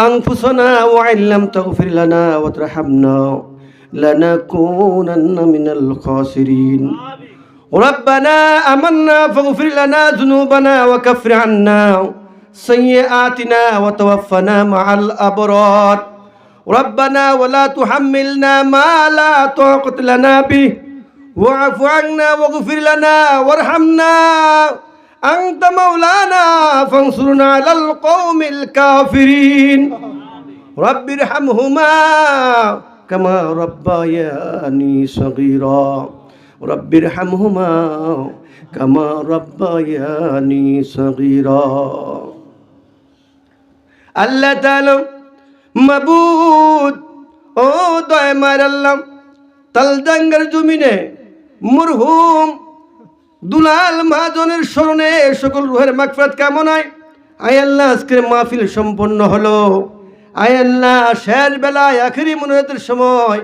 أنفسنا وإن لم تغفر لنا وترحمنا لنكونن من الخاسرين ربنا آمنا فاغفر لنا ذنوبنا وكفر عنا سيئاتنا وتوفنا مع الأبرار ربنا ولا تحملنا ما لا طاقة لنا به واعف عنا واغفر لنا وارحمنا أنت مولانا فانصرنا على القوم الكافرين رب ارحمهما كما ربياني صغيرا رب ارحمهما كما ربياني صغيرا আল্লাহ তাআলা মাবুদ ও দয় মারাল্লাম তালদাঙ্গার জমিনে মুরহুম দুলাল মহাজনের স্মরণে সকল রুহের মাগফিরাত কামনায় আয় আল্লাহ, আজকের মাহফিল সম্পন্ন হলো। আয় আল্লাহ, শেষ বেলায় আখেরি মনোরতের সময়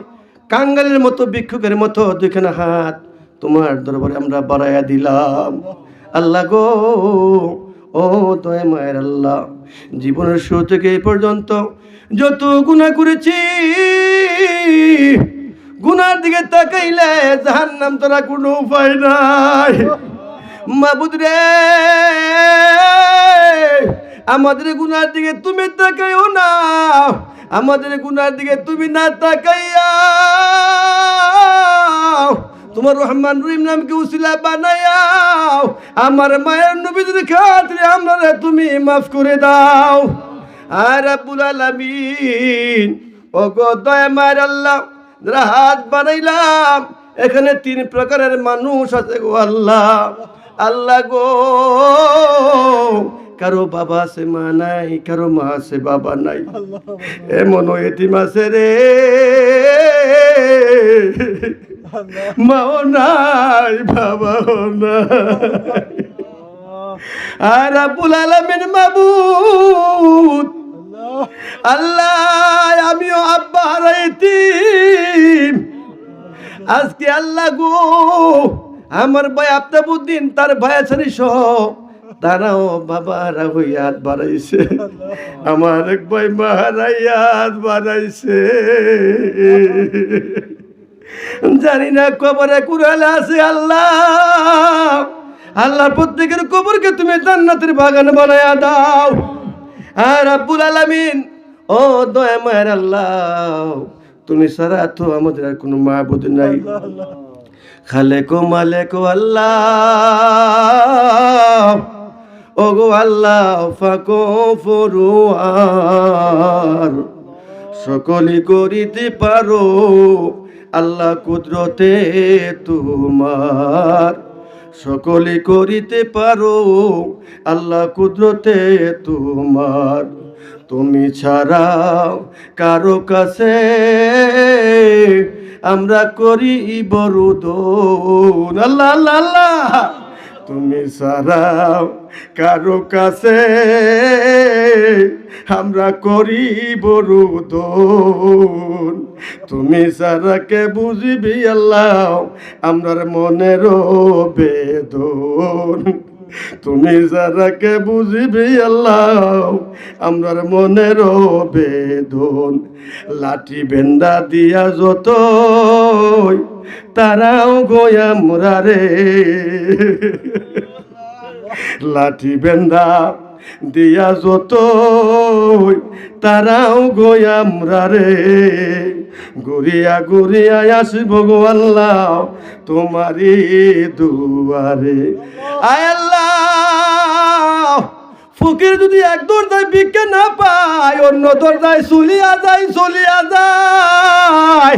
কাঙ্গালের মতো, ভিক্ষুকের মতো দুইখানা হাত তোমার দরবারে আমরা বাড়াইয়া দিলাম। আল্লাহ গো, ও দয় মায়ের আল্লাহ, জীবনের শুরু থেকে এই পর্যন্ত যত গুণা করেছি গুনার দিকে তাকাইলে জাহান নাম তোরা কোনো উপায় নাই। মাবুদ রে, আমাদের গুনার দিকে তুমি তাকাইও না। আমাদের গুনার দিকে তুমি না তাকাইয়া। তোমার রহমান রহিম নামকে উসিলা বানায়াও আমার মায়ের নবীদের খাতিরে আমরা তুমি মাফ করে দাও। আর আব্বুল আলামিন ও গো দয়া মায়ের আল্লাহ যারা হাত বানাইলাম এখানে তিন প্রকারের মানুষ আছে গো আল্লাহ। আল্লাহ গো কারও বাবা আছে মা নাই কারও মা আছে বাবা নাই। এমন এতিম আছে রে। মাও নাই বাবাও নাই। আর আব্বুল আলমিন মাবুদ আল্লাহ, আমিও আব্বা হারাইতিম আজকে আল্লাহ গো, আমার ভাই আফতাবুদ্দিন, তার ভাই আছেন সহ তারাও বাবারা হইয়াত বাড়াইছে। আমার এক ভাই মাহারাইয়াত বাড়াইছে। জানি না কবরে কুড়ালে আছে আল্লাহ। আল্লাহ প্রত্যেকের কবরকে তুমি জান্নাতের বাগান বানায়া দাও। আর আব্বুল আলামিন, ও দয়া মায়ের আল্লাহ, তুমি সারা তো আমাদের আর কোনো মাহবুদ নাই। খালেকো মালেকো আল্লাহ ও গো আল্লাহ, ফাকো ফরুয়ার সকলি করিতে পারো, আল্লাহ কুদরতে তোমার। সকলে করিতে পারো, আল্লাহ কুদরতে তোমার। তুমি ছাড়াও কারও কাছে আমরা করি বড় আল্লাহ আল্লাহ আল্লাহ। তুমি ছাড়াও কারও কাছে আমরা করি বরুদন তুমি সারা কে বুঝিবি আল্লাহ? আমরার মনের বেদন। তুমি যারাকে বুঝিবি আল্লাহ? আমরার মনের বেদন। লাঠি বেন্দা দিয়া যত তারাও গোয়া মুরারে লাঠি বেন্দা দিয়া যত তারাও গোয়া মুরারে ঘুরিয়া ঘুরিয়া আসিব গো আল্লাহ তোমারই দুয়ারে। আয় আল্লাহ, ফকির যদি এক দরজায় ভিক্ষা না পায়, অন্য দরজায় চলিয়া যায় চলিয়া যায়।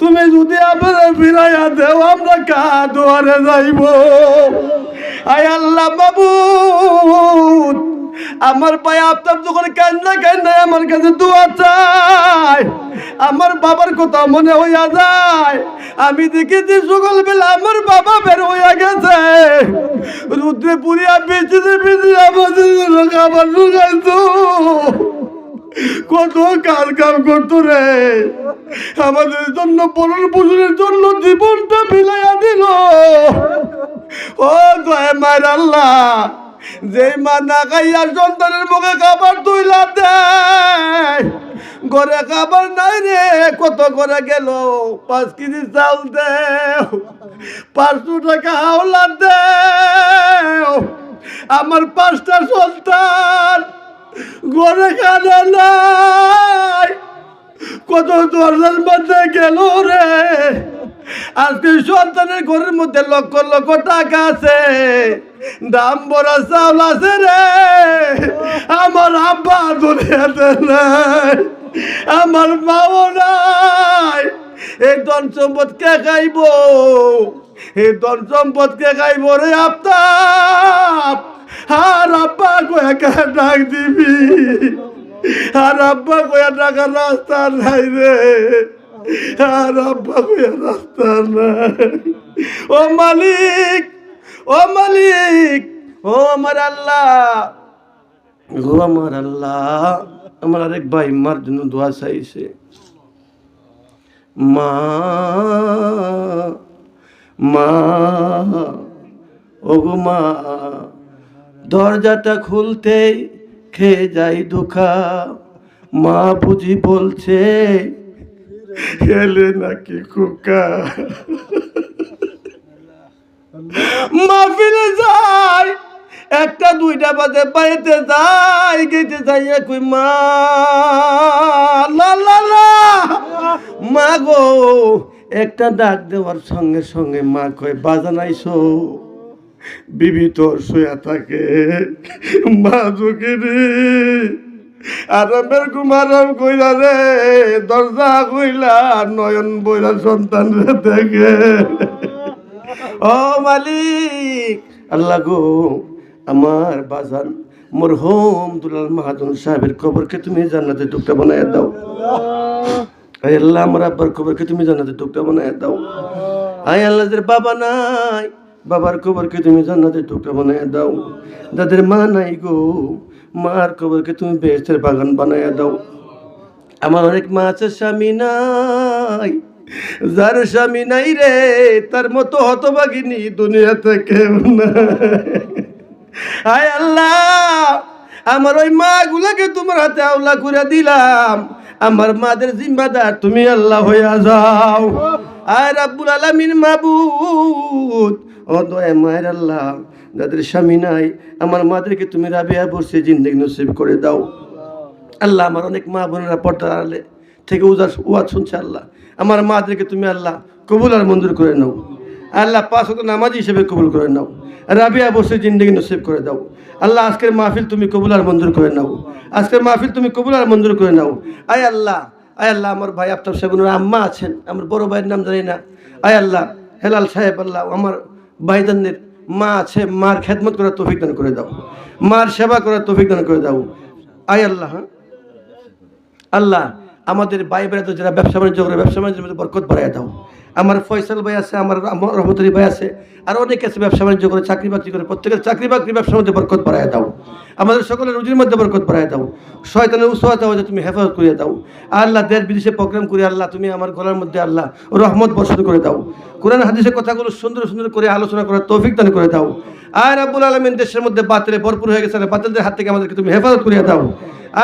তুমি যদি আমরা ফিরাইয়া দেও, আমরা কা দুয়ারে যাইব? আয় আল্লাহ বাবু আমার পায়ে আপনার যখন কান্দা কান্দা আমার কাছে দোয়া চাই আমার বাবার কথা মনে হইয়া যায়। আমি দেখেছি সকাল বেলা আমার বাবা বের হইয়া গেছে। রুদ্রে পুরিয়া বেঁচেছে বেঁচে আমাদের খাবার ঢুকাইতো। কত কার কাম করতো রে। আমাদের জন্য পরন পুজোর জন্য জীবনটা বিলাইয়া দিল। ও দয়া মায়ের আল্লাহ। যে মা না খাইয়া সন্তানের মুখে খাবার তুইলা দেয় ঘরে খাবার নাই রে, কত করে গেল? পাঁচ কেজি চাল দে। পাঁচশো টাকা হাওলা দে। আমার পাঁচটা সন্তান ঘরে খানা নাই। কত দরজার মধ্যে গেল রে। আজকে সন্তানের ঘরের মধ্যে লক্ষ লক্ষ টাকা আছে। দাম বড় চাউল আছে রে। আমার আব্বা দুনিয়াতে নাই, আমার মাও নাই। এই ধন সম্পদ কে খাইব? এই ধন সম্পদ কে খাইব রে আফতাব? আর আব্বা কয়েকা ডাক দিবি? আর আব্বা কয়া টাকা রাস্তা নাই রে। আর আব্বা কয়া রাস্তা নাই। ও মালিক ও মালিক, ও আমার আল্লাহ। ও আমার আল্লাহ, আমার আরেক ভাই মার জন্য দোয়া চাইছে। মা মা ওগো মা, দরজাটা খুলতেই খেয়ে যাই দুঃখা মা বুঝি বলছে এলে নাকি কুকা মাহফিলে যাই, একটা দুইটা বাজে বাড়িতে যাই গেতে যাই কই মা। লা লা লা। মা গো, একটা ডাক দেওয়ার সঙ্গে সঙ্গে মা কয় বাজানাইছো বিবি তোর শুয়া থাকে। মা ঝুঁকি আরামের ঘুম আরাম কইলা রে, দরজা কইলা নয়ন বইলা সন্তান রে দেখে। ও মালিক আল্লাহ গো আমার বাজান মোর হোম দুলাল মাহাজন সাহেবের কবরকে তুমি জান্নাতে টুকটা বানায় দাও। আয় আল্লাহ আমার আব্বার কবরকে তুমি জান্নাতে টুকটা বানায় দাও। আয় আল্লাহ যাদের বাবা নাই বাবার কবরকে তুমি জান্নাতে টুকটা বানায় দাও। যাদের মা নাই গো মার কবরকে তুমি বেহেস্তের বাগান বানায় দাও। আমার অনেক মা আছে স্বামী নাই। যার স্বামী নাই রে, তার মতো হতভাগিনী দুনিয়াতে নাই আয় আল্লাহ, আমার ওই মা গুলাকে তোমার হাতে আওলা করে দিলাম। আমার মাদের জিম্বাদার তুমি আল্লাহ হইয়া যাও। আর আব্বুল আলামিন মাবুদ। ও দয়া মায়ের আল্লাহ, যাদের স্বামী নাই, আমার মাদেরকে তুমি রাবিয়া বসে জিন্দেগি নসিব করে দাও। আল্লাহ আমার অনেক মা বোনেরা পর্দার আড়ালে থেকে উজার ওয়াজ শুনছে আল্লাহ। আমার মাদেরকে তুমি আল্লাহ কবুল আর মঞ্জুর করে নাও। আল্লাহ পাঁচ হতো নামাজি হিসেবে কবুল করে নাও। রাবিয়া বসে জিন্দগি নসিব করে দাও। আল্লাহ আজকের মাহফিল তুমি কবুল আর মঞ্জুর করে নাও। আজকের মাহফিল তুমি কবুল আর মঞ্জুর করে নাও। আয় আল্লাহ আয় আল্লাহ, আমার ভাই আফতাব সাহেবের আম্মা আছেন। আমার বড় ভাইয়ের নাম জানি না। আয় আল্লাহ, হেলাল সাহেব, আল্লাহ, আমার ভাইজানদের মা আছে। মার খেদমত করার তৌফিক দান করে দাও। মার সেবা করার তৌফিক দান করে দাও। আয় আল্লাহ হ্যাঁ? আল্লাহ আমাদের ভাই বেড়াতে যারা ব্যবসা বাণিজ্য করে, ব্যবসা বাণিজ্যের মধ্যে বরকত বাড়াই দাও। আমার ফয়সাল ভাই আছে, আমার আমার ভাই আছে, আর অনেকে আছে ব্যবসা বাণিজ্য করে, চাকরি বাকরি করে, প্রত্যেকের চাকরি বাকরি ব্যবসার মধ্যে বরকত বাড়াই দাও। আমাদের সকলের রুজির মধ্যে বরকত বাড়াই দাও। শয়তানের উৎসাহতা হয়ে তুমি হেফাজত করিয়ে দাও। আল্লাহ দেশ বিদেশে প্রোগ্রাম করে আল্লাহ, তুমি আমার গলার মধ্যে আল্লাহ রহমত বর্ষণ করে দাও। কোরআন, হাদিসের কথাগুলো সুন্দর সুন্দর করে আলোচনা করার তৌফিক দান করে দাও। আর আব্বুল আলমিন, দেশের মধ্যে বাতিলে ভরপুর হয়ে গেছে বাতিলদের হাত থেকে আমাদেরকে তুমি হেফাজত করিয়ে দাও।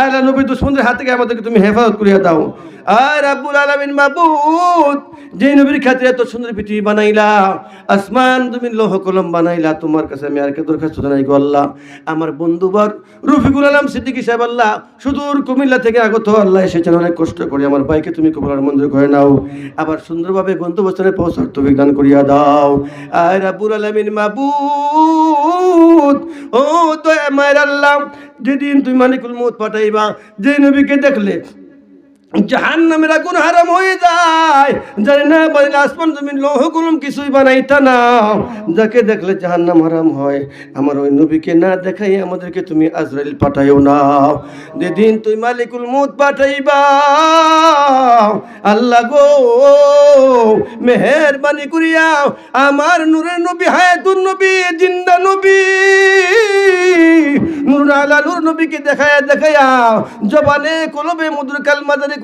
আর নবী, দুশ্মনদের হাত থেকে আমাদেরকে তুমি হেফাজত করিয়া দাও। আর আব্বুল আলমিন মাবুদ যে নবীর খাতিরে এত সুন্দর পৃথিবী বানাইলা, আসমান তুমি লৌহ কলম বানাইলা, তোমার কাছে আমি আর দরখাস্ত জানাই গো আল্লাহ। আমার বন্ধুবর রফিকুল আলম সিদ্দিকী সাহেব আল্লাহ, সুদূর কুমিল্লা থেকে আগত আল্লাহ এসেছেন, অনেক কষ্ট করে আমার ভাইকে তুমি কবলার মঞ্জুর করে নাও। আবার সুন্দরভাবে গন্তব্যস্থানে পৌঁছার তো বিজ্ঞান করিয়া দাও। আর আব্বুল আলমিন মাবুদ, ও তো মায়ের আল্লাহ, যেদিন তুমি মানিকুল মত পাঠাইবা যে নবীকে দেখলে জাহান নামের আগুন হারাম হয়ে যায়। জানি না, বলে আসমান জমিন লৌহ কলম কিছুই বানাইতা না। যাকে দেখলে জাহান নাম হারাম হয়, আমার ওই নবীকে না দেখাই আমাদেরকে তুমি আজরাইল পাঠাইও না। যেদিন তুই মালিকুল মুত পাঠাইবা, আল্লাহ গো, মেহেরবানি করিয়া আমার নূরের নবী, হায়াতুন নবী, জিন্দা নবী নূর আলা নূর নবীকে দেখায়া দেখায়া জবানে কলবে মধুর কালমাদারি